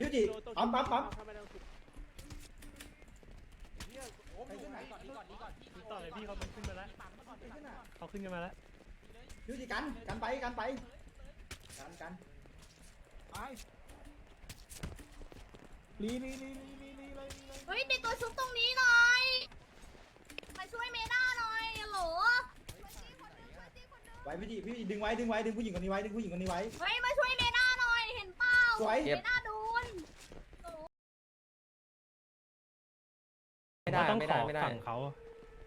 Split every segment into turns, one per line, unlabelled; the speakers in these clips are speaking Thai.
ยูจิปั๊มปั๊มปั๊ม
ต่อเลยพี่เขามันขึ้นมาแล้วเขาขึ้นกันมาแล้ว
ยูจิกันกันไปกันไปกันกัน
ลีลีลีลีลีลีเลย
เฮ้ยมีตัวชุบตรงนี้หน่อยมาช่วยเมด้าหน่อยฮัลโหล
ไว้พี่จิพี่จิดึงไว้ดึงไว้ดึงผู้หญิงคนนี้ไว้ดึงผู้หญิงคนนี้ไว้
เฮ้ยมาช่วยเมด้าหน่อยเห็นเปล่า
สวย
เมด้า
ไม่ได้
ต้อง
ไม่
ข
ได้
อ
ไม่ได้
ฝั่งเขา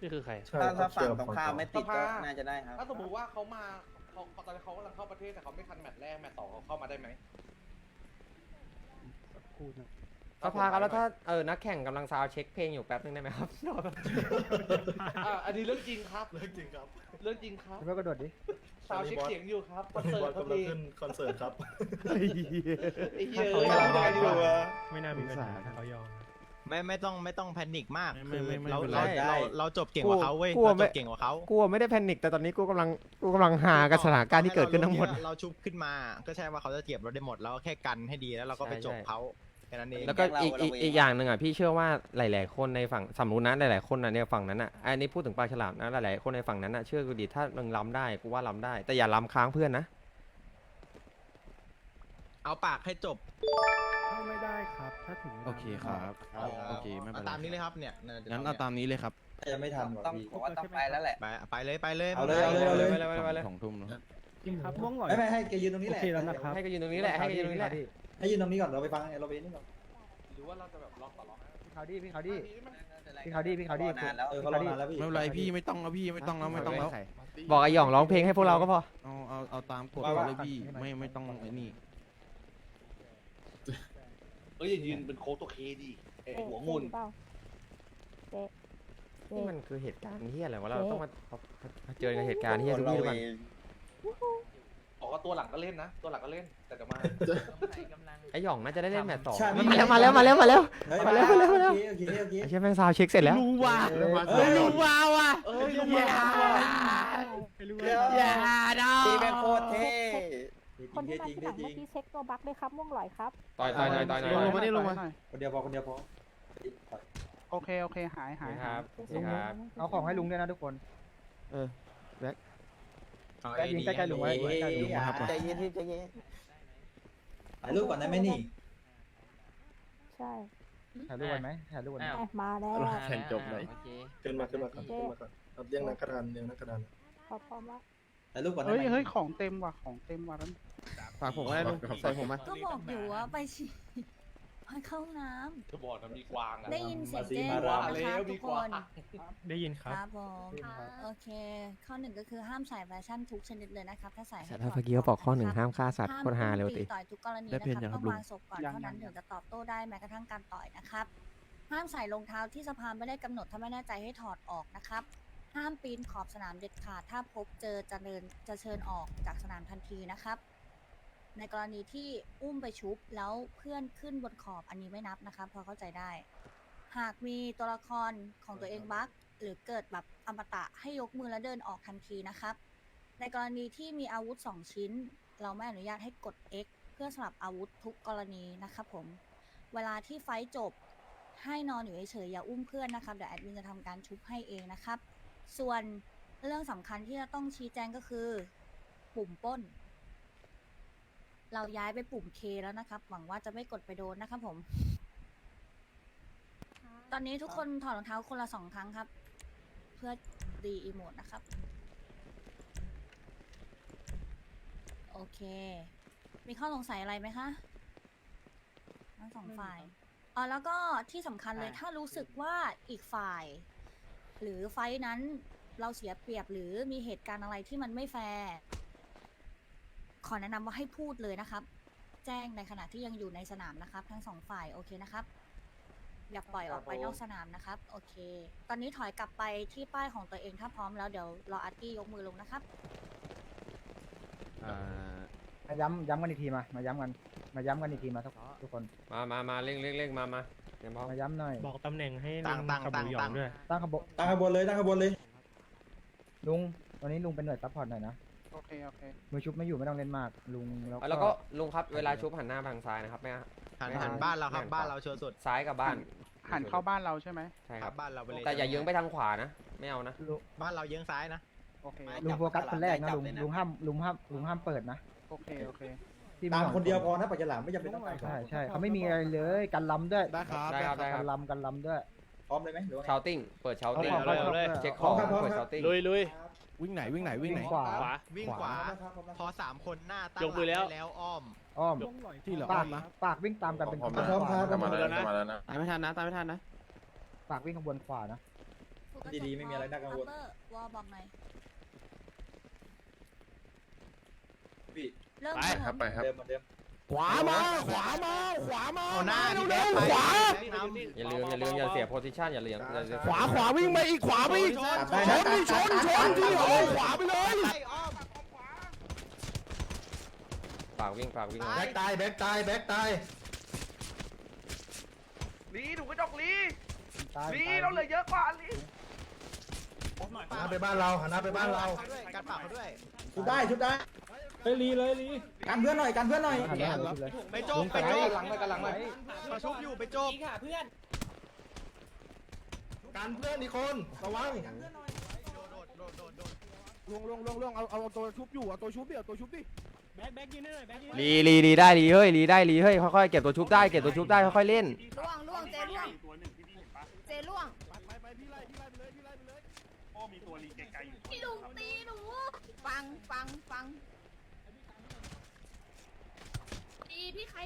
นี่คือใคร
ถ้าถ้าฝั่งตรงข้ามไม่ติดก็น่าจะได้ครับ
ถ้าสมมติว่าเขามาเขาตอนนี้เขากำลังเข้าประเทศแต่เขาไม่ทันแมตช์แรกแมตช์สองเขาเข้ามาได้ไหม
สภาครับแล้วถ้าเออนักแข่งกำลังซาวด์เช็คเพลงอยู่แป๊บนึงได้ไหมครับ
อ่าอันนี้เรื่องจริงครับ
เรื่องจริงครับ
เรื่องจริงครับ
พี่ว่ากระโดดดิ
สาวเช็คเสียงอยู่ครับคอนเสิร์ตเขา
กำลัง
ดี
ขึ้นคอนเสิร์ตครับ
ไอ้เหี้ย
เขา
เอ้ย
ยอม
ยังไงดีวะ
ไม่น่ามีปัญหาถ้าเขายอม
ไม่ไม่ต้องไม่ต้องแพนิคมาก
ไม่
คือ
ไม่ไม่
เรา
เป็นไร
เราเราเราจบเก่งกว่าเขาเว้ย
กลัว
เรา
ไม่
จบเก่งกว่าเขา
กูไม่ได้แพนิคแต่ตอนนี้กูกำลังกูกำลังหากับสถานการณ์ที่เกิดขึ้นทั้งหมด
ให้เราชุบขึ้นมาก็ใช่ว่าเขาจะเก็บเราได้หมดเราก็แค่กันให้ดีแล้วเราก็ไป
ใช่
จบ
ใช่
เขาแค่นั้นเอง
แล้วก็อีกอีกอีกอย่างหนึ่งอะพี่เชื่อว่าหลาย ๆ คนในฝั่งสมมตินะหลาย ๆ คนอะเนี่ยฝั่งนั้นอะอันนี้พูดถึงปลาฉลามนะหลาย ๆ คนในฝั่งนั้นอะเชื่อกูดิถ้ามึงล้ำได้กูว่าล้ำได้ แต่อย่าล้ำค้างเพื่อนนะ
เอาปากให้จบ
เข้าไม่ได้ครับ ถ้าถึง
โอเคครับโอเคไม่เป็น
เอา
ไร
ตามนี้เลยครับเนี่ยน่าจะ
งั้นเอาตามนี้เลยครับ
จะไม่ทันว่ะ
ต้อง
พี่
ผมว่าต้องไปแล้วแหละ
ไปไปเลยไปเลย
เอาเลยเอาเลยเอาเลย
ไปเลยไปเลย
สองทุ่มเนอะ
ครับม่วงหน่อย
ไม่ไม่ให้แกยืนตรงนี้แหละ
โอเคแล้วนะครับ
ให้กันอยู่ตรงนี้แหละให้กันอยู่ตรงนี้แหละ
ให้ยืนตรงนี้ก่อนเราไปฟังเราไปนี่ก่อน
หรือว่าเราจะแบบล็อกต่อล็อก
พี่เขาดิพี่เขาดิ
พี่
พี่เขาดิพี่เขาดิ
นานแล้ว
เออเขารอนานแล้วพี่
ไม่เป็นไรพี่ไม่ต้องแล้วพี่ไม่ต้องแล้วไม่ต้องแล้ว
บอกไอ้หย่องร้องเพลงให้พวกเราก็พอ
เอาเอาเอาตามกฎ
ว่าว่า
เลยพี่ไม่ไม่ต้องไอ้นี่
เอ้ยอย่ายืนเป็นโค้ชตัวเคดิเอ้ยหัวงุน
นี่มันคือเหตุการณ์ที่อะไรวะเราต้องมาเผชิญกับเหตุการณ์ที่ทุกที่ทุกวัน
บอกว่าตัวหลังก็เล่นนะ ตัวหลังก็เล่น แต่เดี๋ยวมา
ไอ้หย่องน่าจะได้เล่นแมตช์สอง
ใช่
มาแล้วมาแล้วมาแล้วมาแล้ว
เฮ้ย
มาแล้วมาแล้วมาแล้ว
โอเคโอเคโอเค
ไอ้เชี่ยแม่งซาวด์เช็คเสร็จแล้ว
รู้ว่า
เฮ้ย
รู้ว่าว่ะ
เอ้ยลงมา
ไม่รู้
อย่าดอ
พี่เป็นโคตรเท่
คนที่มาที่หลังเมื่อกี้เช็ค
ต่อยต่อยต่อยต่อยต่อย
ลงมาดิลงมา
คนเดียวพอคนเดียวพอ
โอเคโอเคหายหาย
นี่ค
หาย
รับนี่ครับ
เอาของให้ลุงด้วยนะทุกคน
เอา
ใกล้ยิงใกล้ๆลุงไว้ใกล้ๆลุง
ครับ
ใจเย็นพี่ใจเย็น
ถ่ายรูปก่อนได้ไหมนี่
ถ่ายรูปกันไหมถ่ายรูปกันไหม
มาแล้ว
แข่งจบเลย
ขึ้นมาขึ้นมาก่อนขึ้นมาก่อนครับเรียงนักกระดานเรียงนักกระดาน
ถ่ายรูปก่อนได้
เฮ้
ไห
ย
ม
เฮ้ยของเต็มว่ะของเต็มว่ะแล้ว
ฝากผมก็ได้ลุงใส่ผมมา
ก็บอกอยู่ว่าไปฉี่ไปเข้าน้
จะบอกนะมีกวางอะำ
ได้ยินเสียงแจ้ง
มา
นะ
แล้
คะ
ว
ทุ
มี
ก
ก
ควา
ง
น
ได้ยินค
ครับ รับผมโอเค ข้อหนึ่งก็คือห้ามใส่แฟชั่นทุกชนิดเลยนะครับ ถ้าใส่ให้
แต่
ถ
ถ้า
อด
เมื่อกี้เขาบอกข้อหนึ่งะ
ครับ
ห้ามฆ่าสัตว์โคตรฮาเลย
ห้าม
ติ
ตีต่อยทุกกรณี
ได้
นะ
เพ
คนรับ
ยังครับ
ต้อง
ลุง
วางศพก่อนเท่านั้นถึงจะตอบโต้ได้แม้กระทั่งการต่อยนะครับ ห้ามใส่รองเท้าที่สภาไม่ได้กำหนดถ้าไม่แน่ใจให้ถอดออกนะครับ ห้ามปีนขอบสนามเด็ดขาด ถ้าพบเจอจะเดินจะเชิญออกจากสนามทันทีนะครับ ในกรณีที่อุ้มไปชุบแล้วเพื่อนขึ้นบนขอบอันนี้ไม่นับนะครับพอเข้าใจได้ หากมีตัวละครของตัวเองบั๊กหรือเกิดแบบอมตะให้ยกมือแล้วเดินออกทันทีนะครับ ในกรณีที่มีอาวุธ 2 ชิ้น เราไม่อนุญาตให้กด X เพื่อสลับอาวุธทุกกรณีนะครับผม เวลาที่ไฟจบให้นอนอยู่เฉยๆอย่าอุ้มเพื่อนนะครับเดี๋ยวแอดมินจะทำการชุบให้เองนะครับ ส่วนเรื่องสำคัญที่จะต้องชี้แจงก็คือ ปุ่มปล้น เราย้ายไปปุ่ม K แล้วนะครับ หวังว่าจะไม่กดไปโดนนะครับผม ตอนนี้ทุกคนถอดรองเท้าคนละสองครั้งครับ เพื่อดีอีโมดนะครับ โอเค มีข้อสงสัยอะไรไหมคะทั้งสองฝ่ายอ๋อแล้วก็ที่สำคัญเลยถ้ารู้สึกว่าอีกฝ่าย หรือไฟท์นั้นเราเสียเปรียบหรือมีเหตุการณ์อะไรที่มันไม่แฟร์ขอแนะนำว่าให้พูดเลยนะครับ แจ้งในขณะที่ยังอยู่ในสนามนะครับ ทั้งสองฝ่ายโอเคนะครับ อย่าปล่อยออกไปนอกสนามนะครับ โอเค ตอนนี้ถอยกลับไปที่ป้ายของตัวเองถ้าพร้อมแล้วเดี๋ยวรออาร์ตี้ยกมือลงนะครับ
อ่า
มาย้ำย้ำกันอีกทีมา มาย้ำกัน มาย้ำกันอีกทีมาทุกทุกคน
มามามาเร่งเร่งเร่งมามาเดี๋ยวพร้อม
มาย้ำหน่อย
บอกตำแหน่งให้
ตั้
ลุ
ง
ง
ตั้ง
กับ
ตั้
บู
ง
หยอ
ตั้
ง
ง
ด้วย
ตั้งขบวน
ตั้งขบวนเลยตั้งขบวนเลย
ลุงวันนี้ลุงเป็นหน่วยซัพพอร์ตหน่อยนะ
โอเค โอเค
มือชุบไม่อยู่ไม่ต้องเล่นมากลุงแล้ว
แล้วก็ลุงครับเวลาชุบหันหน้าไปทางซ้ายนะครับไม่
หันหันบ้านเราครับบ้านเราชัวร์สุด
ซ้ายกับบ้าน
หันเข้าบ้านเราใช่ไหม
ใช่
ค
ค
รั
รั
บบบ้านเราไปเลย
แต่อย่าเยื้องไปทางขวานะไม่เอานะ
ลุง
บ้านเราเยื้องซ้ายนะ
โอเค
ลุงโฟกัสคนแรกนะลุงลุงห้ามลุงห้ามลุงห้ามเปิดนะ
โอเคโอเค
ที่
ตาม
สอง
คนเดียวพอนะปากฉลามไม่จำเป็นต้องไป
ใช่ใช่เขาไม่มีอะไรเลยกันลำด้วย
ได้ครับ
ได้ครับได้ค
กั
รับ
นลำกันลำด้วย
พร้อมเลยไหมหรือว่าไง
ชาวติ้งเปิดชาว
เอา
ติ้ง
ของ
เลย
เขา
เลย
เช็คข
พร้
อ
องมครับพร้อม
เปิด
ครั
ชา
บ
วติ้ง
ลุยลุยวิ่งไหนวิ่งไหนวิ่งไหน
วิ่งขวา
ขวา
วิ่งขวา พอสามคนหน้าตั้ง
ยกมือแล้ว
หแล้วอ้อม
อ้อม
ที่เหลือ
ปา
อ้อกมนะ
ปากวิ่งตามกันเป็น
พร้อมพร้อมครับ
ขบวน
พร้อม
แล้วนะตามไม่ทันนะตามไม่ทันนะ
ปากวิ่งขบวนขวานะ
ดีๆไม่มีอะไรน่ากังวล
อัปเปอร์วอลบอกหน่อย
พี่
เริ่ม
ไป
เถอะ
ครับไปครับ
เดิมเหมือนเดิม
ขวามา ขวามา ขวามา
เอาหน้า
เร็
ที่
ว
แบ
เร็
ก
ว
ไป
ขวา
อย่าลืมอย่าลืมอย่าเสียโพซิชันอย่าลืมอย่าลืม
ขวาขวาวิ่งไปอีกขวาไปอีก
ตัด
ช
ได้
น
นะ
ดิชนชนที่โอ้ขวาไปเลย
ไปอ้อม
ฝากวิ่งฝากวิ่ง
แบ็คตายแบ็คตายแบ็คตาย
ลีถูกกระจกลี
ตาย
ลี
ตาย
เราเหลือเยอะกว่าลี
หันหน้าไปบ้านเราหันหน้าไปบ้านเรากันปากเขาด้วย
ชุบได้ชุบได้ เลยลีเลยลีกันเพื่อนหน่อยกันเพื่อนหน่อย
หันหน้าหันหน้าเลย
ไปโจกไปโจกหลังไปกันหลังไปมาชุบอยู่ไปโจก
กันเพื่อนอีกคนระวัง
ลงลงลงลงเอาเอาตัวชุบอยู่เอาตัวชุบดิเอาตัวชุบดิ
รีรีรีได้รีเฮ้ยรีได้รีเฮ้ยค่อยๆเก็บตัวชุบได้เก็บตัวชุบได้ค่อยๆเล่น
ล่วงล่วงเจล่วงเจล่วง
ไปไปพี่ไล่พี่ไล่ไปเลยพี่ไล่ไปเลย
พี่ลุงตีหนูฟังฟังฟังดี พี่ใคร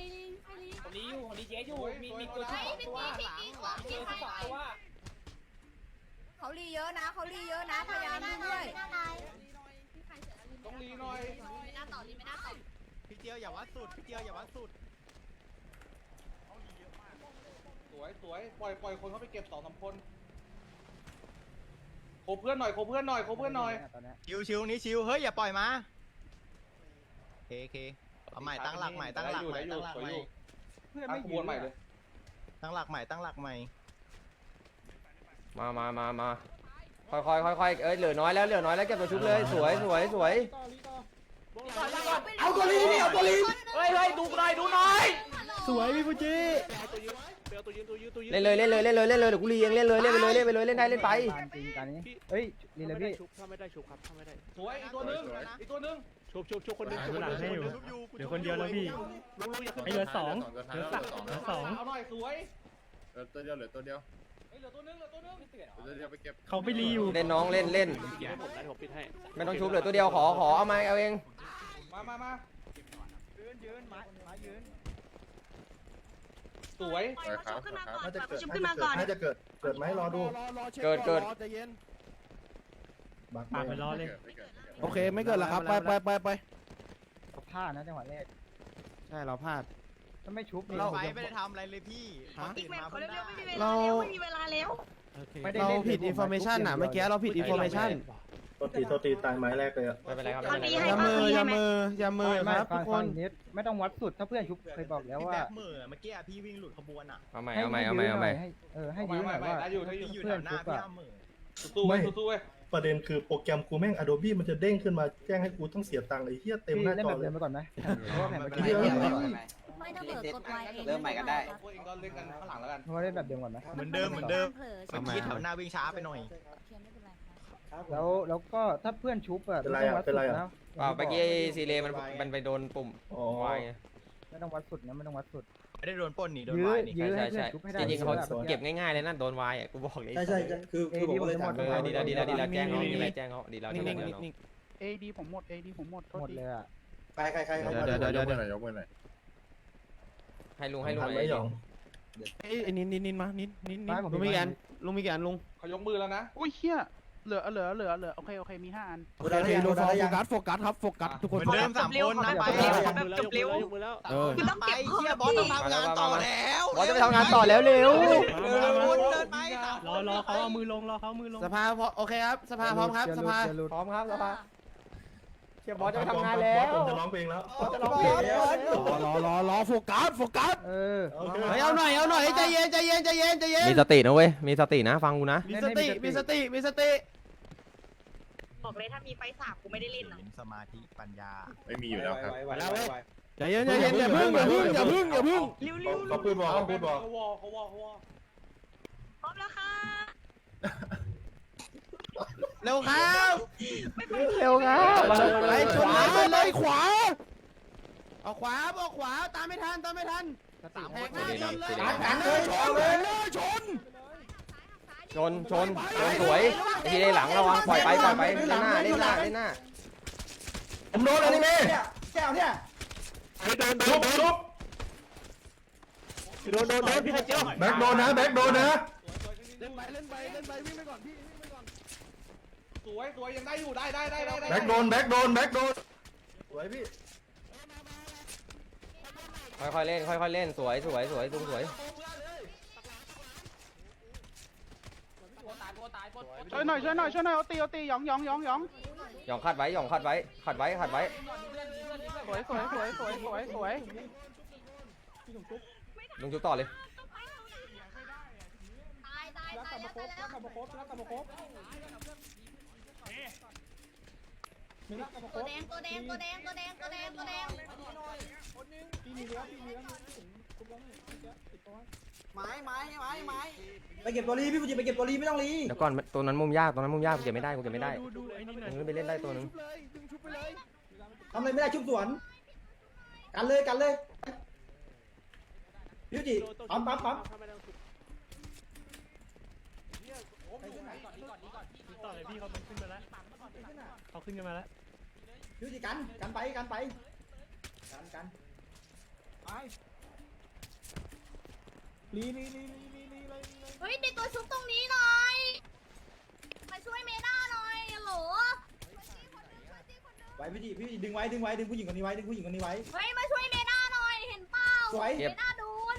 ใครลี
คนนี้อยู่คนนี้เจ๊อยู่ มีมีตัว
ไอ้พี่ตีพี่ตีของพี่ใครใครเขาลีเยอะนะเขาลีเยอะนะพยายามด้วย
ต้องลีหน่อย
ไม่น่าต่อลีไม่น่าต่อ
พี่เจียวอย่าวัดสุดพี่เจียวอย่าวัดสุด
สวยสวยปล่อยปล่อยคนเขาไปเก็บสองสามคนโคเพื่อนหน่อยโคเพื่อนหน่อยโคเพื่อนหน่อย
ตอนเนี้ย
ชิวชิวนี้ชิวเฮ้ยอย่าปล่อยมาโอเคโอเค เอาใหม่ตั้งหลักใหม่ตั้งหลักใหม่ตั้งหลักใหม่
ตั้งขบวนใหม่เลย
ตั้งหลักใหม่ตั้งหลักใหม่
มามามามาค่อยๆค่อยๆเอ้ยเหลือน้อยแล้วเหลือน้อยแล้วเก็บตัวชุบเลยสวยสวยสวย
เอาตัวลีนี่เอาตัวลี
เฮ้ยเฮ้ยดูหน่อยดูหน่อย
สวยพี่ฟูจิ
เล่นเลยเล่นเลยเล่นเลยเล่นเลยเดี๋ยวกูรีเองเล่นเลยเล่นไปเลยเล่นไปเลยเล่นได้เล่นไป
บานจริงการนี้เฮ้ยนี่เลยพี่
ถ้าไม่ได้ชุบครับถ้าไม่ได้
สวยอีกตัวหนึงอีกตัวหนึง
ชุบชุบชุบคนนึงชุบคนนึง
ให้อยู่เดี๋ยวคนเดียวแล้วพี่
ลงลงอย่าขึ้น
ไอ้เหลือสองเหลือสามเหลือสอง
เอาหน่อยสวย
เหลือตัวเดียวเหลือตัวเดียว
เฮ้ยเหลือตัวหนึงเหลือตัวหนึง
เหลือตัวเดียวไปเก็บ
เขาไปรีอยู่
เล่นน้องเล่นเล่น
ให้ผมได้ผมปิดให้
ไม่ต้องชุบเหลือตัวเดียวขอขอเอามาเอาเอง
มามามา
ยืนยืนไม้ไม้ยืน
สวย
ไปครับไปครับ
น่าจะเกิดน่าจะเกิด เกิดไหมรอดู
รอรอเช็คก่อนรอใจเย็น
บัก
ปากไปรอเลย
ไม่เกิดไม่เกิด
โอเคไม่เกิดแล้วครับไปไปไปไป
เขาพลาดนะจังหวะแรก
ใช่เราพลาด
ถ้าไม่ชุบนี่
เรา
ผม
ไป
จะ
ไม่ได้ทำอะไรเลยพี่
ฮะ
ตื่นมาเพิ่งได้
เรา
ไม่มีเวลาแล้ว
เราผิดอินโฟเมชันอะเมื่อกี้เราผิดอินโฟเมชัน
โทษทีโทษทีตายไม้แรกเลยอะ
ไม่เป็นไรครับ
เขา
ไม่
ดี
เป็นไร
ให้
อย่ามืออย่ามืออย่ามือ
ไม่
ครับ
ฟั
ทุ
ง
กค
ฟั
น
งนิดไม่ต้องวัดสุดถ้าเพื่อนชุบเคยบอกแล้ว
พี่
ว่า
แบ็คมือเมื่อกี้พี่วิ่งหลุดขบวนอะ
เอาใหม่
ให้
เอาใหม่
ให้
เอาใหม่
ยื้
เอา
อห
ให
น่
ม่
อยให้เออให้
เอา
ยื้อหน่อย
ใหม่
ว่า
ได้อยู่ได้อยู่
พี่อยู่
เพื่
แถ
อน
วหน้า
ชุบ
พี่
อะ
ห้ามมือ
สู้ๆเว้ยสู้ๆเว้ย
ประเด็นคือโปรแกรมกูแม่ง Adobe มันจะเด้งขึ้นมาแจ้งให้กูต้องเสียตังค์ไอ้เหี้ยเต็ม
พี่
หน้า
เล่น
จ
แบ
อบเล
เดิ
ย
มไปก่อนไหมเพราะว่าแผนเมื่อกี้
เดี๋ยว
เล่นแบบ
ไม่ถ้าเปิดกดไวเอง
เริ่มใหม่กันได้พวกเองก็เล่นกันข้างหลังแล้วกัน
เพราะว่าเล่นแบบเดิมก่อนไหม
เหมือนเดิมเหมือนเดิม
เผลอ
เมื่อกี้แถวหน้าวิ่งช้าไปหน่อย
โอเคไม่เป็นไรครับ
แล้วแล้วก็ถ้าเพื่อนชุบอะ
เป็นไร
ไม่ต้อง
อะ
วัด
เป็น
สุ
ไร
ด
อะ
นะ
เปล่าเมื่อกี้ซีเลมันมันไปโดนปุ่ม
อ๋อ
วายไง
ไม่ต้องวัดสุดนะไม่ต้องวัดสุด
ไม่ได้โดนปล้นนี่โดน
ยื้อ
วายนี่
ยื้อ
ใช่
ให้
ใช่
เพื่อน
ใช่
ชุบให้ได้
จริงๆเขา
แบบ
เก็บง่ายๆเลยนั่นโดนวายอะกูบอกเลย
ใช่ใช่ใช่คือคือผมเลยถาม
เออดีแล้วดีแล้วดีแล้วแจ้งเขาดีแล้วแจ้งเขาดีแล้ว
นิ่
ที่
ง
แจ้ง
นิ่ง
เขา
นิ่ง
เอดีผมหมดเอดีผมหมดโทษ
หมด
ที
เลยอะ
ใครใครใครใคร
เดี๋ยวเดี๋ยวเดี๋ยว
ยกมือหน่อยยกมือหน่อย
ให้ลุงให้ลุง
ทัน
ห
ไหม
น่อย
หยอง
เอ้ยไอ้นินนินนินมานินนินนินลุงมีกี่อันลุงมีกี่อันลุง
เขายกมือแล้วนะ
อุ้ยเฮีย เหลือเหลือเหลือเหลือโอเคโอเคมีห้าอัน
โอเคโอเคดูโฟกัสโฟกัสครับโฟกัสทุก
เห
คน
มือนเดิมสามคนนะไป
จบเร็วยกมือแล้วเออ
ต้องไปเฮียบอสต้องทำงานต่อแล้ว
บอสจะไปทำงานต่อแล้วเร็ว
เออวนเดินไปสาม
รอรอเขาเอามือลงรอเขาเอามือลง
สภาพอโอเคครับสภาพร้อมครับสภา
จะหลุด
พร้อมครับสภา เชียร์บอสจะไปทำงานแล้ว
ผมจะร้องเพลงแล้ว
บอสจะร้องเพลงแล้ว
รอรอรอโฟกัสโฟกัส
เออ
เฮ้ยเอาหน่อยเอาหน่อยใจเย็นใจเย็นใจเย็นใจเย็น
มีสตินะเว้ยมีสตินะฟังกูนะ
มีสติมีสติมีสติ
บอกเลยถ้ามีไฟสาบกูไม่ได้เล่นนะ
สมาธิปัญญา
ไม่มีอยู่แล้วครับ
ไว้ไว้ไว้ไว้
ใจเย็นใจเย็นอย่าพึ่งอย่าพึ่งอย่าพึ่งอย่าพึ่ง
เขาพูดบอกเขาพูดบอก
เขาวอเขาวอเขาวอ
พร้อมแล้วค่ะ
เร็วครับ
เร็วครับ
ไปชนเลยไปเลยขวาเอาขวาเอาขวาตามไม่ทันตามไม่ทันแทงหน้าชนเลย
กันเลยชนเลย
ชน
ชนชนชนสวยไอ้ทีได้หลังระวังปล่อยไปปล่อยไปเล่นหน้าเล่นหน้าเล่นหน้า
ผมโดนอะไรนี่
เนี่ยแก้วเนี่ย
ลุกลุก
โดนโดนโดนพี่เจียว
แบ็คโดนนะแบ็คโดนนะ
เล่นไปเล่นไปเล่นไปวิ่งไปก่อนพี่วิ่งไปก่อน
สวยสวยยังได้อยู่ได้ได้ได้ได้
แบ็คโดนแบ็คโดนแบ็คโดนสวยพี่
ค่อยๆเล่นค่อยๆเล่นสวยสวยสวยลุงสวย
ช่วยหน่อยช่วยหน่อยช่วยหน่อยเอาตีเอาตีหยองหยองหยองหยอง
หย่องคัดไว้หย่องคัดไว้ขัดไว้ขัดไว้
สวยสวยสวยสวยสวยสวย
ลุงจุ๊บต่อเลย
ตายตายตายแล้วตายแล้ว ตัวแดงตัวแดงตัวแดงตัวแดงตัวแดงตัวแดง
ไปเก็บตัวรีพี่ฟูจิไปเก็บตัวรีไม่ต้องรี
เดี๋ยวก่อนตัวนั้นมุมยากตัวนั้นมุมยากกูเก็บไม่ได้กูเก็บไม่ได้
ดูดูไอ้นี่หน่อย
มึงไปเล่นได้ตัวนึง
ชุบเลยดึงชุบไปเลย
ทำอะไรไม่ได้ชุบสวนกันเลยกันเลยพี่ฟูจิปั๊มปั๊มปั๊ม
ต่อเลยพี่เขามันขึ้นมาแล้วเขาขึ้นกันมาแล้ว
พี่ฟูจิกัน กันไป กันไป กันกันไปรีรีรีรีรีรีเลย
เฮ้ยในตัวชุบตรงนี้หน่อย มาช่วยเมด้าหน่อยฮัลโหล
ไว้พี่ฟูจิพี่ฟูจิดึงไว้ดึงไว้ดึงผู้หญิงคนนี้ไว้ดึงผู้หญิงคนนี้ไว้
เฮ้ยมาช่วยเมด้าหน่อยเห็นเปล่า
สวย
เมด้าโดน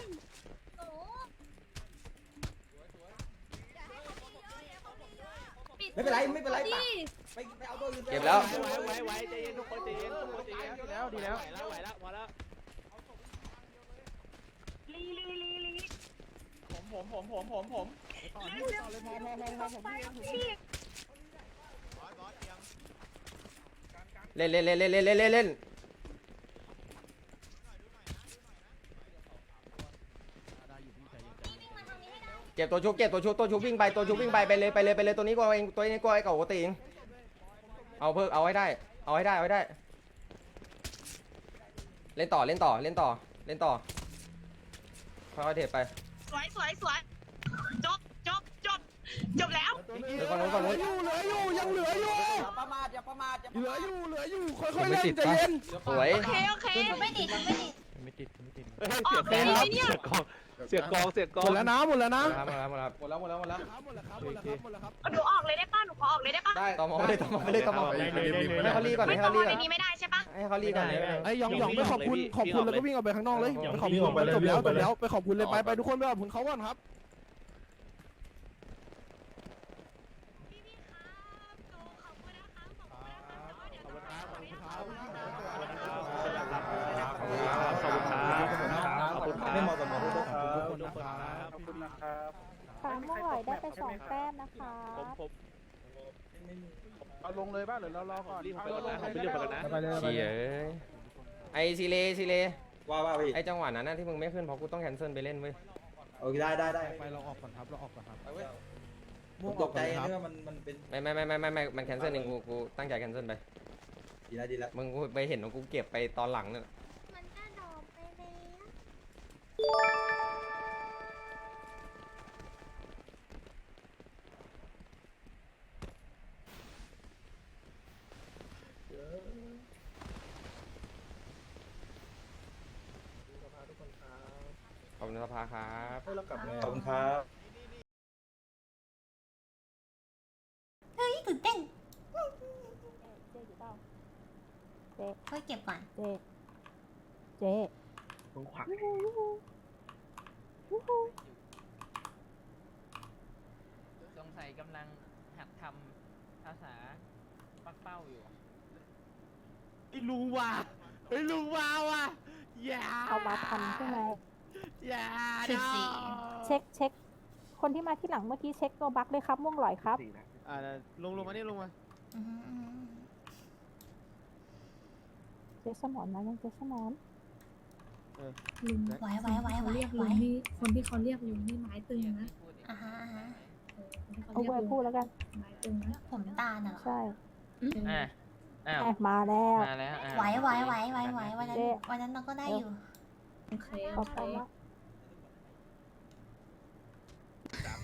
โอ้ปิด
ไม่เป็นไรไม่เป็นไร
ดิ
ไปไป เอาตัวอื่น
เก็บแล้ว
ไว้ไว้ใจเย็นทุกคนใจเย็นทุกคนใจเย็น
ดีแล้วดีแล้ว
ไหวแล้วไหวแล้วพอแล้ว
ลีลีลีลี
ผมผมผมผมผมผม
เล่นเล่นเล่นเล่นเล่นเล่นเล่นเล่นเก็บตัวชุบเก็บตัวชุบตัวชุบวิ่งไปตัวชุบวิ่งไปไปเลยไปเลยไปเลยตัวนี้ก็เอาเองตัวนี้ก็ไอ้เก่าก็ตีเอง เอาเพิ่มเอาให้ได้ เอาให้ได้ เอาให้ได้ เล่นต่อ เล่นต่อ เล่นต่อ เล่นต่อค่อยๆเทไป
สวยสวยสวยจบจบจบจบแล้ว
เดี๋ยวก่อนนู้นก่อนนู้น
เหลืออยู่ยังเหลืออยู่
อย่าประมาทอย่าประมาทอย่า
เหลืออยู่เหลืออยู่ค่
ผ
อ
ม
ยๆ
ไม่
เล่
ติด
นใจ
ปะ
เย็น
สวย
โอเคโอเค
ไม่ติดไม่ติด
ไม่ติดไม่ติด
ออกได้ไหมเนี่ย
เสียกองเสียกองหมดแล้วนะหมดแล้วนะ
หมดแล้วหมดแล้วหมดแล้ว
หมดแล้วหมดแล้วหมดแล้ว
หมดแล้วครับหมดแล้วครับหมดแล้วครับ
หนูออกเลยได้ป่ะหนูขอออกเลยได้ป่ะ
ได้
ต่อมอไม่ได้ต่อมอไม่ได้ต่อมอ
ได้เลยได้เลย
ให้เขารีก่อน
ไม่
ให้
ต้อ
เขา
ง
รี
ใน
ก่อน
นี้ไม่ได้ใช่ปะ
ให้เขารีก่อน
ไม่ได้
ไอ้ยหยองหยองไปขอบคุณขอบคุณแล้วก็วิ่งออกไปข้างนอกเลย
หยอง
ไปขอบ
วิ่
คุ
งออกไป
ณ
เลย
จบแล้ว
วิ่งออก
จ
ไป
บ
เลย
แล้วไปขอบคุณเลยไปไปทุกคนไปขอบคุณเขาก่อนครับ
ขอบคุณครับขอบคุณครับ
ไม่เหมาะกับหมอด้วย
ขอบคุณนะครับ
ขอบคุณนะครับ
ฟ้าม่วงลอย ได้ไปสองแต้มนะคะ
เอาลงเลยป่ะหรือเรารอก่อนเอาลงเลย
ไปเลย
ไปเลยไป
เหี้
เลยย
เอ้ยไอซีเลซีเล
ว่าว่าพี่
ไอจังหวะนั้นนะที่มึงไม่ขึ้นเพราะกูต้องแคนเซิลไปเล่นเว้ย
โอเคได้ได้ได้
ไปเราออกก่อนครับเราออกก่อนครับ
ผมตกใจนึกว่ามันมันเป็น
ไม่ไม่ไม่ไม่ไม่ไม่มันแคนเซิลเองกูกูตั้งใจแคนเซิลไป
ดีแล้วดีแล้ว
มึงกูไปเห็นว่ากูเก็บไปตอนหลังเนี่ย
มันก็ดอกไปแล้ว
ขอบคุณ สภาครับ
ให้เรากลับไง
ขอบคุณครับ
เฮ้ยตื่นเต้นค่อยเก็บก่อน
เจ๊เจ๊
สงสัยกำลังหัดทำภาษาปักเป้าอยู่
ไอ้ลุงว่ะไอ้ลุงว่ะว่ะอย่า
เอามาทันใช่ไหม
อย่า
สิบสี่
เช็คเช็คคนที่มาที่หลังเมื่อกี้เช็คตัวบั๊กเลยครับม่วงหลอยครับ
อ่าลงลงมานี่ลงมา
เจสมอนมายังเจสมอน
ลุง
ไหวไหวไหวไหว
เรียก
ไหว
ลุงนี่คนที่เขาเรียกลุงนี่ไม้ตึงนะ
อ่าฮะอ่าฮะ
เอาไว้พูดแล้วกัน ไม้ตึงนะ
ผมตาลน่ะเหรอ
ใช่
อะอ้าว
แอบมาแล้ว
มาแล้วอะ
ไหวไหวไหวไหวไหววันนั้น
เจ๊
วันนั้นเราก็ได้อยู่
โอเคขอบคุณมาก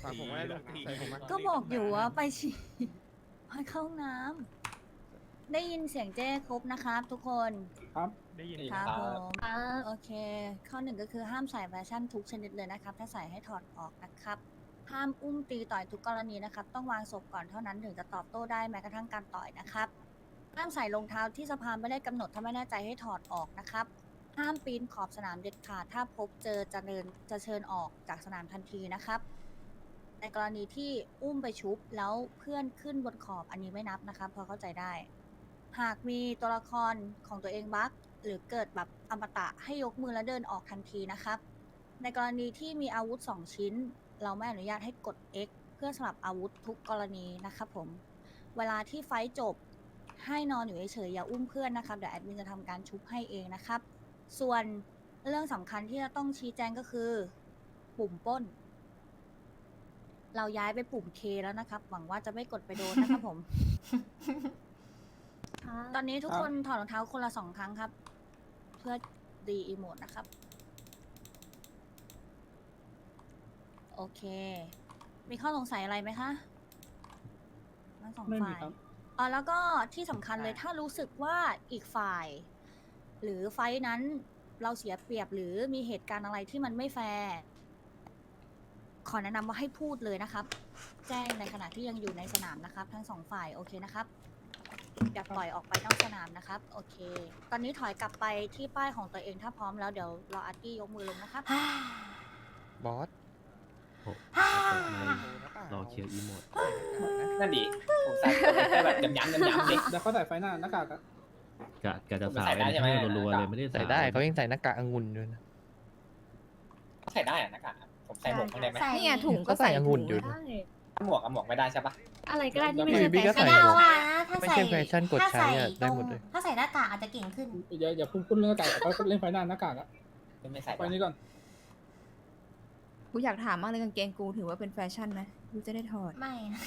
ฝากผมไว้ลุงใส่ผมมา
ก็บอกอยู่ว่าไปฉี่ไปเข้าห้องน้ำได้ยินเสียงเจ้ครบนะครับ ทุกคน
ได้ยิน
ครับผมโอเค ข้อหนึ่งก็คือห้ามใส่แฟชั่นทุกชนิดเลยนะครับ ถ้าใส่ให้ถอดออกนะครับ ห้ามอุ้มตีต่อยทุกกรณีนะครับ ต้องวางศพก่อนเท่านั้นถึงจะตอบโต้ได้แม้กระทั่งการต่อยนะครับห้ามใส่รองเท้าที่สภาไม่ได้กำหนดถ้าไม่แน่ใจให้ถอดออกนะครับ ห้ามปีนขอบสนามเด็ดขาดถ้าพบเจอจะเดินจะเชิญออกจากสนามทันทีนะครับ ในกรณีที่อุ้มไปชุบแล้วเพื่อนขึ้นบนขอบอันนี้ไม่นับนะครับพอเข้าใจได้ หากมีตัวละครของตัวเองบั๊กหรือเกิดแบบอมตะให้ยกมือแล้วเดินออกทันทีนะครับ ในกรณีที่มีอาวุธ 2 ชิ้น เราไม่อนุญาตให้กด X เพื่อสลับอาวุธทุกกรณีนะครับผม เวลาที่ไฟจบให้นอนอยู่เฉยๆอย่าอุ้มเพื่อนนะครับเดี๋ยวแอดมินจะทำการชุบให้เองนะครับ ส่วนเรื่องสำคัญที่จะต้องชี้แจงก็คือ ปุ่มป้น เราย้ายไปปุ่ม K แล้วนะครับ หวังว่าจะไม่กดไปโดนนะครับผม ตอนนี้ทุกคนถอดรองเท้าคนละสองครั้งครับ เพื่อดีอีโมดนะครับ โอเค มีข้อสงสัยอะไรไหมคะทั้งสองฝ่ายอ๋อแล้วก็ที่สำคัญเลยถ้ารู้สึกว่าอีกฝ่าย หรือไฟท์นั้นเราเสียเปรียบหรือมีเหตุการณ์อะไรที่มันไม่แฟร์ ขอแนะนำว่าให้พูดเลยนะครับ แจ้งในขณะที่ยังอยู่ในสนามนะครับ ทั้งสองฝ่ายโอเคนะครับอย่าปล่อยออกไปนอกสนามนะครับ โอเค ตอนนี้ถอยกลับไปที่ป้ายของตัวเองถ้าพร้อมแล้วเดี๋ยวรออาร์ตี้ยกมือลงนะครับ
บอส
รอเคลียร์อีโมด
นั่นดิ ผมใส่แค่แบบย้ำย้ำย้ำย้ำดิ
แล้วเขาใส่ไฟหน้าหน้ากาก
กะกะจะ
มัน
สา
ใส่
ว
ได้ใช่ไหม
ให้รัวๆเลยไม่ได้
ใส่ได้เขายังใส่หน้ากากองุ่นด้วยนะ
ใส่ได้อะนะครับผม ใส่หมวกไม่ได้ไหม
ใส่
นี่ไงถุง
ก็ใส่องุ่นอยู่
หมวกกับหมวกไม่ได้ใช่ปะ
อะไรก็ได้ที่ไม่
ไม่
ใช่
มี
แฟ
ก็ใส่
ชั่น
หมวก
ถ้า
ไม่
ใส่
ใช่แฟชั่นกด
ถ้า
ใช้
ใส่
อะ
ต
ได้
รง
หมดเลย
ถ้าใส่หน้ากากอาจจะเก่งขึ้น
อย่าอย่าพุ่งพุ่งเรื่องหน้ากากเขาเล่นไฟหน้าหน้ากากอะ
ไม่ใส่
ไปนี้ก่อน
กูอยากถามมากเลยกางเกงกูถือว่าเป็นแฟชั่นไหมกูจะได้ถอด
ไม่นะ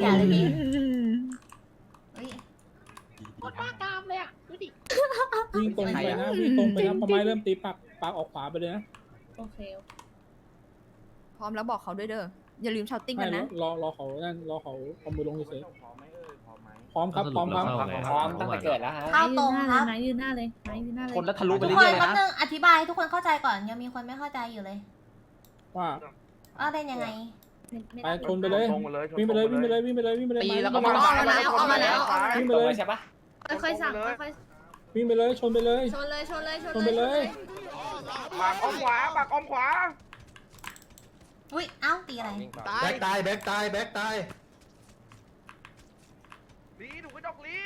อย่าเลยพี่เฮ้ย
วิ่งตรงไปนะวิ่งตรงไปนะพอไม้เริ่มตีปากปากออกขวาไปเลยนะ
โอเคพ ร้อมแล้วบอกเขาด้วยเด้ออย่าลืมชาวติ้ง
ไม่
กันนะ
รอรอเขานั่นรอเขาเอามือลงเฉยๆพร้อมครับพร้อมครับ
พร้อมตั้งแต่เกิดแล้วฮะ
เท้าตรงครับ
ไม้ยืนหน้าเลยไม้ยืนหน้าเลย
คนแล้วทะลุไป
ทุก
เรื่
ค
อนยๆ
แป๊บ
นะ
นึงอธิบายให้ทุกคนเข้าใจก่อนยังมีคนไม่เข้าใจอยู่เลย
ว่า
ว่าเป็นยังไง
ไปชนไปเลย
ตรงมาเลย
วิ่งไปเลยวิ่งไปเลยวิ่งไปเลยวิ่งไปเลย
ตี
ไม้
แล้วก็
วิ่ง
มา
ไปเลย
เอามาแล้วเอามาแล้ว
วิ่งไป
ตรง
เล
เลยยใช่ปะ
ค่อยๆสั่งค่อย
วิ่งไปเลยชนไปเลย
ๆชนเลยชนเลยชน
ชนไปเลย
ปากอ้อมขวาปากอ้อมขวา
อุ้ยเอ้าตีอะไร
แบ็กตายแบ็กตายแบ็กตาย
ลีหนูกระจกลี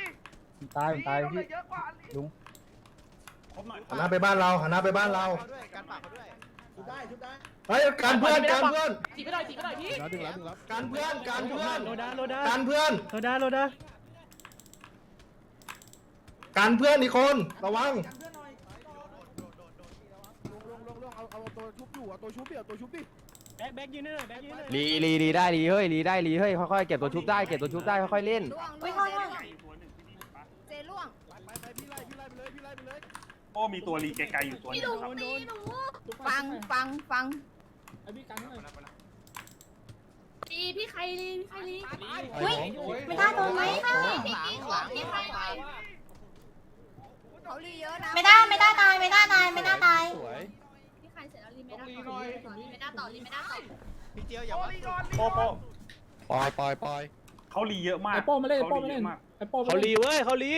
ตายตาย
ลี
พี่
เยอะกว่าลี
ลุง
หันหน้าไปบ้านเราหันหน้าไปบ้านเรา
การปากเขาด้วย
เฮ้ยการเพื่อนการเพื่อน
ถีบไปหน่อยถีบไปหน่อยพี่
แล้วดึงแล้วดึงแล้ว
การเพื่อนการเพื่อน
โลดาโลดา
การเพื่อน
โลดาโลดา
การเพื่อนอีกคนระวัง
ลงลงลงเอาเอาตัวชุบอยู่เอาตัวชุบดิเอาตัวชุบดิ
แบ็คแบ็คยืนหน่อยแบ็คยืนหน่อย
รีรีรีได้รีเฮ้ยรีได้รีเฮ้ยค่อยๆเก็บตัวชุบได้เก็บตัวชุบได้ค่อยๆเล่น
ล่วง
อุ้ย
ล่
โท
ว
ษ
ง
โทษ
เจล่วง
ไปไปพี่ไล่พี่ไล่ไปเลยพี่ไล่ไปเลย
โอ้มีตัวลีไกลๆอยู่ตัวนึงครับ
ฟังฟังฟัง
ไอพี่กันให้หน่อย
ดีพี่ใครดีพี่ใครดี
อุ้ยไม่ได้ตรงไหมค่ะ
หลังหลังพี่ใครเขาลีเยอะนะ
ไม่ได้ไม่ได้ตายไม่ได้ตายไม่ได้ตาย
สวย
ไม่ได้ต่อลีไม่ได้ต่อลีไม่ได้ต่อ
พี่เจียวอย่าว่า
โปโป
ปล่อยปล่อยปล่อย
เขาลีเยอะมาก
ไอโป้มาเล่นไอโป้มาเล่น
ข
ไอโป้มา
เขา
เล่น
ลีเว้ยเขาลี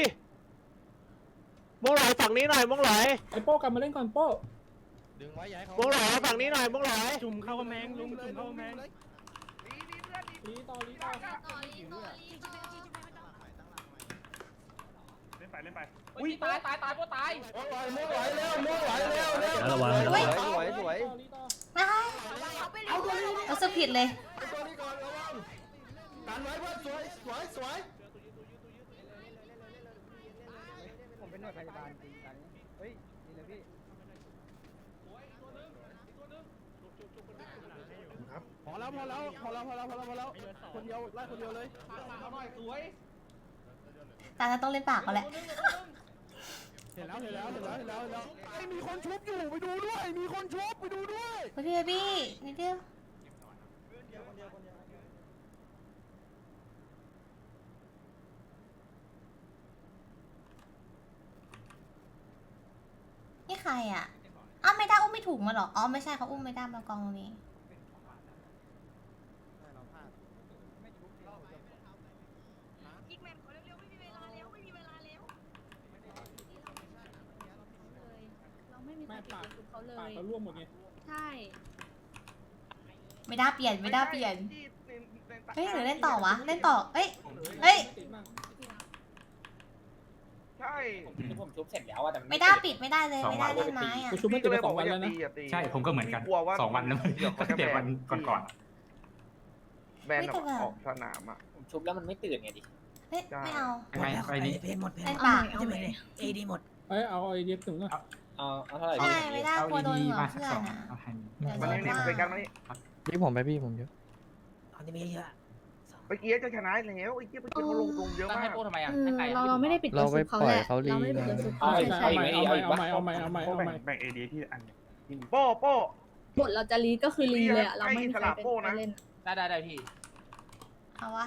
มงหลอยฝั่งนี้หน่อยมงหลอย
ไอโป้กลับมาเล่นก่อนโป้
ดึงไว้ย้ายเขา
มงหลอยฝั่งนี้หน่อยมงหลอยจุ่มเข้ากระแมงลุงจุ่มเข้ากระแมง
ลีต่อลีต่อ
ต่อลีต่อลีต่อ
เล่ ไปเล่นไป
อุ้ยตายตายตายพวกตาย
ม่วไหลม่วไหลแล้วม่วไหลแล้วแล้ว
ระวัง
ระวัง สวยสวย
เอาตัว
นี้เสกิดเล
มัวนี้กันไว้เพื่อสวยสวยสวย
ผมเป็นหน่วยพยาบาลจริงเฮ้ยนี่เลยพี่พอ
แล้วพอแล้วพอแล้วพอแล้วพอแล้วพอแล้วคนเดียวไล่คนเดียวเลย
สวย
ตาจะต้องเล่นปากเขาแหละ
เห็นแล้วเห็นแล้วเห็นแล้วเห็นแล้วนแล้วไอ้มีคนชุบอยู่ไปดูด้วยมีคนชุบไปดูด้วยย
พี่เบบี้นิดเดียวนี่ใครอะ อ้าวไม่ได้อุ้มไม่ถูกมาหรอ อ๋อไม่ใช่เขาอุ้มไม่ได้มากองตรงนี้
เขา
เลย
ร่วมหมดไง
ใช่
ไม่ได้เปลี่ยนไม่ได้เปลี่ยน เฮ้ยหรือเล่นต่อวะ เล่นต่อ เอ้ย เฮ้ย
ใช่
ผมชุบเสร็จแล้วอะแต่
ไม่ได้ปิดไม่ได้เลยไม่ได้เล่นไม้อะ
กูชุบไม่ติดมาสองวันแล้วนะ
ใช่ผมก็เหมือนกันสองวันแล้วมั้ง
เดี๋ยวเขาจะ
แบแต่อนก่อนๆอะ
แบนออกสนามอะ
ผมชุบแล้วมันไม่ตื่นไงดิ
เฮ้ยไม่เอา
ไปนี้ เพนหมด
เพนปาก
เอหมด
เอเดีหมด
เอ้ยเอาไอเดียถึงนะ
เอา เอาเท่าไหร่
ไม่ได้กลัวโดนหัวเพื่อ
น
อะาเดี๋
นี่
ว่า
ไปกันมานี่
พี่ผมไปพี่ผมเยอะ
เอนี้มีเยอะ
เมื่อกี้จะชนะแล้วไอ้เจี๊ยบเมื่อกี้เขาลงตรงเยอะมา
ให้
ก
โป้ทำไมอะ
อื
ให้มใคร
เราเราไม่ได้ปิดเราตัวไปซุปเขาปล่อแหยละเขาลีเราไม่ได้ปิดตัวซุปเขา
เอาอีก
ใช่
เอา
ใช่อีกไหมดีเอาอีกเอาใหม่เอาใหม่เอาใหม่เอาใหม่
แบ่งแบ่งเอเดียที่อัน
โป้โป้
บทเราจะรีดก็คือรีเลยอะเราไม่มีใครเป็นเล่น
ได้ได้ได้พี่
เอาวะ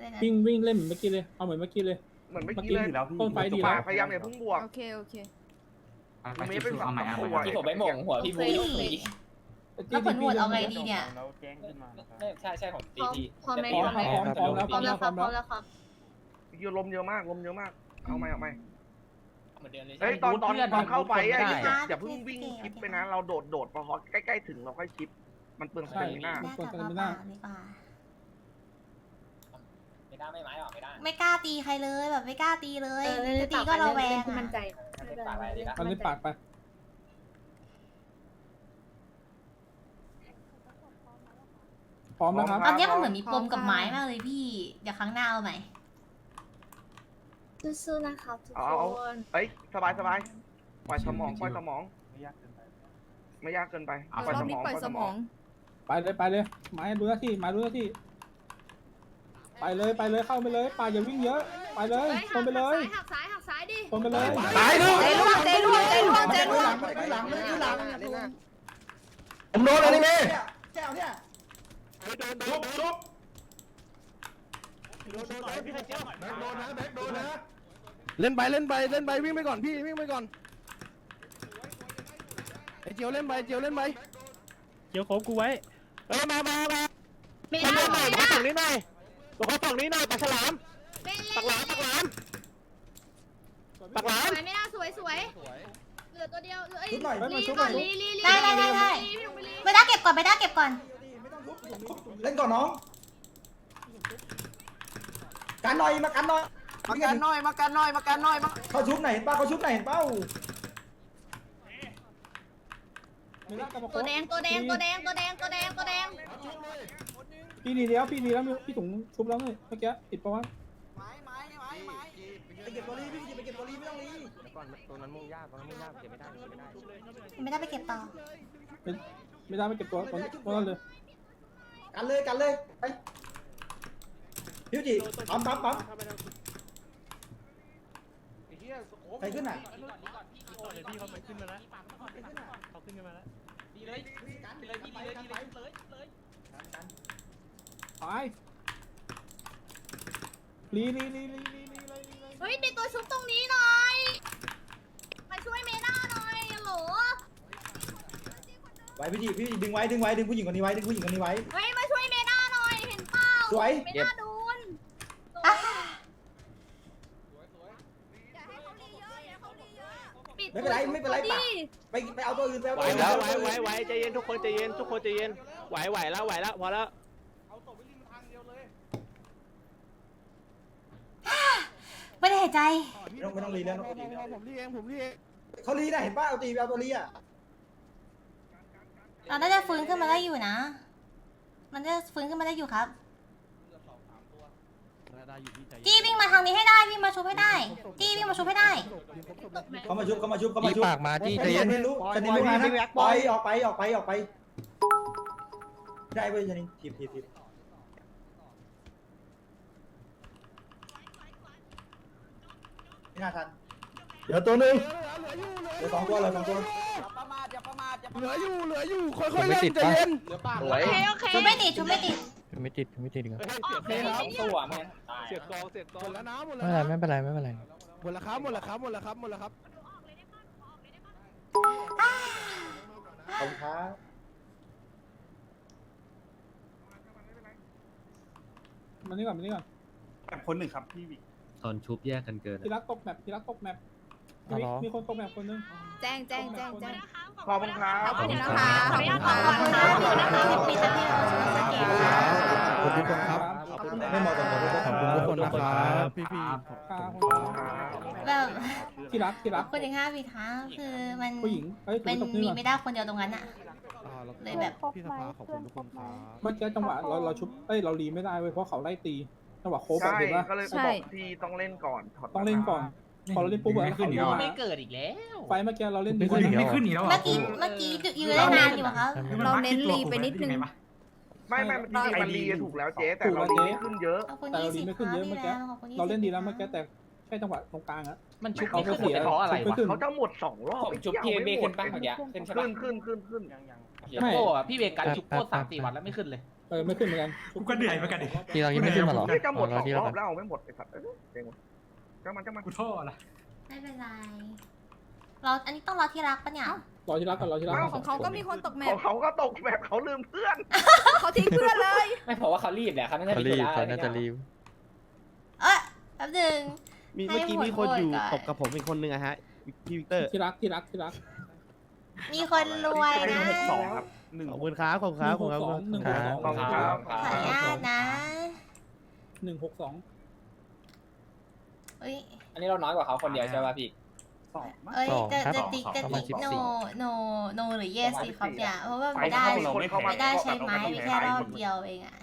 เล่นนะ
วิ่งวิ่งเล่นเหมือนเมื่อกี้เลย เอาเหมือนเมื่อกี้เลย
เหมือนเมื่อกี้เลย
ต้นไฟดีแล้ว
พยายามอย่าเพิ่งบวก
โอเค โอเค
เมฆ
เป็นสา
ม
ตัว
ที่ผมไม่หมงหัวพี่บุ๋งหนี
แล้วผลโหวตเอาไงดีเนี่ยแจ้งขึ้นมา
ใช่ใช่ผมตีที่
พร้อมไหม
พร้อม
ไหม
พร้อมแล้ว
ครับพร้อมแล้วครับ
เยอะลมเยอะมากลมเยอะมาก เอาไหมเอาไหม
เฮ้
ยตอนตอนตอนเข้าไปอะอย่าเพิ่งวิ่งคลิปไปนะ เราโดดโดดพอใกล้ๆถึงเราค่อยคลิป มันเปลืองสเตมิน่า
เปลืองสเตมิน่า
ไม่กล้าไม่ไม้หไม่ได้
ไม่กล้าตีใครเลยแบบไม่กล้าตีเลยตี
ก็ระ
แวง
มันใจ ปา
ก
ไป
ดีนะ
เอาปากไปพร้อมนะครับ
ตอนนี้มันเหมือนมีปมกับไม้มากเลยพี่ เดี๋ยวครั้งหน้าเอาใหม่
สู้ๆนะคะทุกคน
เอ้ยสบายสบายปล่อยสมองปล่อยสมอง ไม่ยากเกินไป
เอารอบนี้ปล่อยสมอง
ไปเลยไปเลยไม้ดูหน้าที่หมาดูหน้าที่ ไปเลยไปเลยเข้าไปเลยป่าอย่าวิ่งเยอะ ไปเลยคนไปเลย
หักซ้ายหักซ้ายดิ
ตรไปเลย
ตายเลย
เจล่วงเจล่วงเจล่วงเจล่วงไม่ได้
หลังไม่ได้หลัง
ผมโดนอะไรนี่
แก้วเนี่ย
โดนโดนโดนโดนนะแบ็คโดนนะ
เล่นไปเล่นไปเล่นไปวิ่งไปก่อนพี่วิ่งไปก่อนไอเจียวเล่นไปเจียวเล่นไป
เจียวโคบกูไว้
เออมามามา
มีหน้า
ฝั่งนี้หน่อย บอกาฝั่งนี้หน่อยปักฉลาม
เป็
กหลามปักหลามปักหลาม
สวยไม่ได้สวยสวยเหลือตัวเดียวเหลือไอ้
ชุบหน่อยเฮ้ยมา
ลีชุบหก่น่ออนย ลีลีลี
ได้ได้ได้ได้
ลีพี่หนุ่มไปลี
เบด้าเก็บก่อนเบด้าเก็บก่อน
เล่นก่อนน้องกันหน่อยมากันหน่อยมากันหน่อยมากันหน่อยมากันหน่อยมาเขาชุบไหนอยเห็นเป้าเขาชุบไหนอยเห็น
เป้าตัวแดง
ตัวแดงตัวแดงตัวแดงตัวแดงตัวแดงตัวแดง
พี่หนีแล้วพี่หนีแล้วพี่ถุงชุบแล้วเลยเมื่อกี้ติดปะวะ
ไม้
ไม้ไม้ไม้
ไป
เก็บตัวรีพี่จะไปเก็บตัวรีไม่ต้องรี
ก่อนตรงนั้นมุ่งยากตัวนั้นมุ่งยากเก็บไม่ได้ไม่ได้
ไม่ได้ไปเก็บต่อ
ไม่ได้ไม่เก็บตัวตอนนั้นเลย
กันเลยกันเลยไปพี่จิปั๊มปั๊มปั๊ม
ไป
ขึ้นอะ
เดี๋ยวพี่เขาไปขึ้นมาแล้วเขาขึ้นมาแล้ว
ดีเลยดีเลยดีเลยดีเลยเลยเลย
ไปรีรีรีรีรีเลยรีเลย
เฮ้ยมีตัวชุบตรงนี้หน่อย มาช่วยเมด้าหน่อยโหลว
ไว้พี่ดีพี่จีดึงไว้ดึงไว้ดึงผู้หญิงคนนี้ไว้ดึงผู้หญิงคนนี้ไว้
เฮ้ยมาช่วยเมด้าหน่อยเห็นเปล่า
สวย
เมด้าดนนย่หน้ารีเไม่
เป็นไรไม่เป็นไร ตัวไปไปเอาตัวอื่นไป
ไหวแล้วไหวไหวไหวใจเย็นทุกคนใจเย็นทุกคนใจเย็นไหวไหวแล้วไหวแล้วพอแล้ว
ไม่
ได้หายใจ
ไม่ต้องไม่ต้องรีแล้วต้องรีแล้ว
ผมรีเองผมรีเอง
เขารีได้เห็นป้าเอาตีไปเอาตัวรีอะ
เราน่าจะฟื้นขึ้นมาได้อยู่นะ มันจะฟื้นขึ้นมาได้อยู่ครับจี้วิ่งมาทางนี้ให้ได้วิ่งมาชุบให้ได้ จี้วิ่งมาชุบให้ได้
เขามาชุบเขามาชุบเขามาชุบ
ปากมา
จี้
จะ
ยันไม่รู้จะยันรู้นะปล่อยออกไปออกไปออกไป ได้
เว้ยฉันนี่ทีบทีบทีบาทัน
เดี๋ยวตัวหนึ่ง
เหลือสองตัวเหลือสองตัว
เหลืออยู่เหลืออยู่ค่อยๆเล่นใจเย็น
สวย
โอเคโอเค
ชุบไม่ติดชุบไม่ติด
ไม่ติดไม่ติดครับ
โอเค
ตัวมัน
เสียกองเสียก
ห
อ
ม
ง
ดแล้วนะหมด
ไม่
แล้ว
เป็นไร
นะ
ไม่เป็นไรไม่เป็นไร
หมดแล้วครับหมดแล้วครับหมดแล้วครับหมดแล้วครับ
ขอบคุณครับ
มานี่ก่อนมานี่ก่อน
คนหนึ่งครับพี่
ตอนชุบแยกกันเกิน
ทีรักตกแมปทีรักตกแมป
อ๋อเหรอ
มีคนตกแมปคนนึง
แจ้งแจ้งแจ้งแจ้ง
ขอบคุณครับ
ขอบคุณนะคะ
ขออนุญาตขอ
ขอบคุณ
ณ
ค่ะ
ปีจะที่เราชุบสเกต
ขอบคุณทุกคนครับ
ไม่เหมาะกับผม
ขอบคุณทุกคนนะครับพี่พี่ครับ
แบบ
ที่รักที่รัก
คนอย่างห้าปีท้าคือมัน
ผู้หญิงเอ้ย
เป็น
ตกนี่
มี
ก่อน
ไม่ได้คนเดียวตรงนั้นอะเลยแบบ
พี่สภาขอบคุณทุกคนครับ เมื่อกี้จังหวะเราเราชุบเอ้ยเรารีไม่ได้เว้ยเพราะเขาไล่ตี จังหวะโค้บแบบเห็นปะ
ใช่
ที่ต้องเล่นก่อน
ต้องเล่นก่อน พอเราเล่นปุ๊บอะเขาเรียกว่า
ไม่เกิดอีกแล้ว
ไฟเมื่อกี้เราเล่นดี
ไม่ขึ้นอีกแล้ว
เมื่อกี้เมื่อกี้ยืนได้นานอยู่อะครับ
เราเน้นรีไปนิดนึง
ไม่ไม่จริงๆมันรีถูกแล้วเจ๊แต่เรารีไม่ขึ้นเยอะ
ขอบคุณ
แต่เรา
ยี่
ดี
สิบ
ไม่ขึ้นเยอะเมื่อกี้
ขอบคุณยี่สิบ
เราเล่นดีแล้วเมื่อกี้แต่แค่จังหวะตรงกลางอะ
มันชุบ
เอา
ไม่
ไป
ขึ้น
เสีย
เพราะอะไร
ชุบ
วะ
ไม่ขึ้น
เขาจะหมดสองรอบ
ผมชุบพีเบขึ้นบ้างเมื่อกี้ขึ้นใช่ปะ
ขึ้นขึ้นขึ้นขึ้น
ไม่
โอ้อะพี่เบกันชุบโคตรสามสี่วันแล้วไม่ขึ้นเลย
เออไม่ขึ้นเหมือนกัน
กูก็เหนื่อยเหมือนกันดิ
ทีเรายังไม่ขึ้นมาหรอ
นี่จะหมดสองรอบแล้วไม่หมดไอ้สัตว์เอ้ยเจ๊งวะจ้างมันจ้างมัน
กูโทษอะไร
ไม่เป็นไร เราอันนี้ต้องรอที่รักปะเนี่ย
รอที่รักก่อนรอที่รัก
ของเขาก็มีคนตกแม
ขอ
ป
งเขาก็ตกแบบเขาลืมเพื่อน
เขาทิ้งเพื่อนเลย
ไม่เพราะว่าเขารีบแหละเขาน่าจะ
เขารีบเขาน่าจะรีบ
เอ้ยแป๊บหนึง
มีเมื่อกี้มีคนอยู่ตบกับผมอีกคนนึงอะฮะพี่วิกเตอร์
ที่รักที่รักที่รัก
มีคนรวยนะ
หกสองครับ
หนึ่งขอบคุณครับขอบคุณครับขอบคุณครับ
หนึ่ง
ค
ห
รั
ก
บ
สอง
ขอบคุณครับ
ขออนุญาตนะ
หนึ่งหกสอง
เอ้ย
อันนี้เราน้อยกว่าเขาคนเดียวใช่ป่ะพี่
สอง
เอ้ย
สอง
จะ
ครับ
จะติ๊กจะ
ประมาณ
ติ๊ก
14
no no no หรือ yes สิครับเนี่ยเพราะว่า
ไป
ไม่ได้
เข้าคนเข้ามา
ไม่ได้ใช้ไม้ไปแค่รอบเดียวเองอะ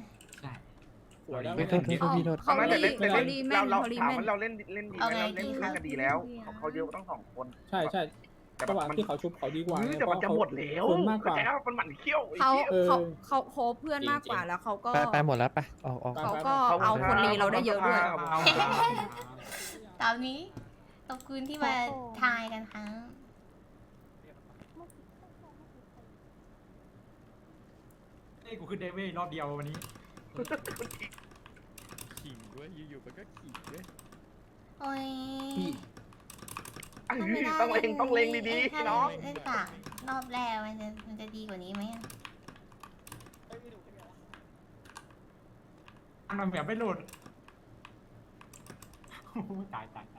สวยแล้ว
ไม่โทษโทษโทษพี่โทษ
เขา
ไม่แต่
รี
เล่น
เขา
เล่น
รีแม่
เรา
น
เรา
เขารี
ถาม
แม่น
ว่าเราเล่นเล่นดีไหมเราเล่นเล่นกันดีแล้วเขาเขาเยอะต้องสองคน
ใช่ใช่
แต่
จังหวะ
มัน
ที่เขาชุบเขาดีกว่า
แต่มันจะหมดแล้ว
คนมากกว่า
แต่มันหมั่นเขี้ยวไอ้
เขา
เหี้ย
เออ
เขาเขาโคบเพื่อนมากกว่าแล้วเขาก็
ไปไปหมดแล้วไปออกออก
เขาก็เอาคนรีเราได้เยอะด้วย
ตามนี้ขอบคุณที่มาทายกันครับ
เอ้ยกูขึ้นเดเว่รอบเดียววันนี้
ขิงด้วยอยู่ๆมันก็ขิงด้วย
โอ้ย
เอ้ย ต้องเล็งต้องเล็งดีๆพี่น้อง
เล่นปากรอบแรกมันจะมันจะดีกว่านี้ไหมอะ
มันแบบไม่หลุดโอ้โหตายตายตาย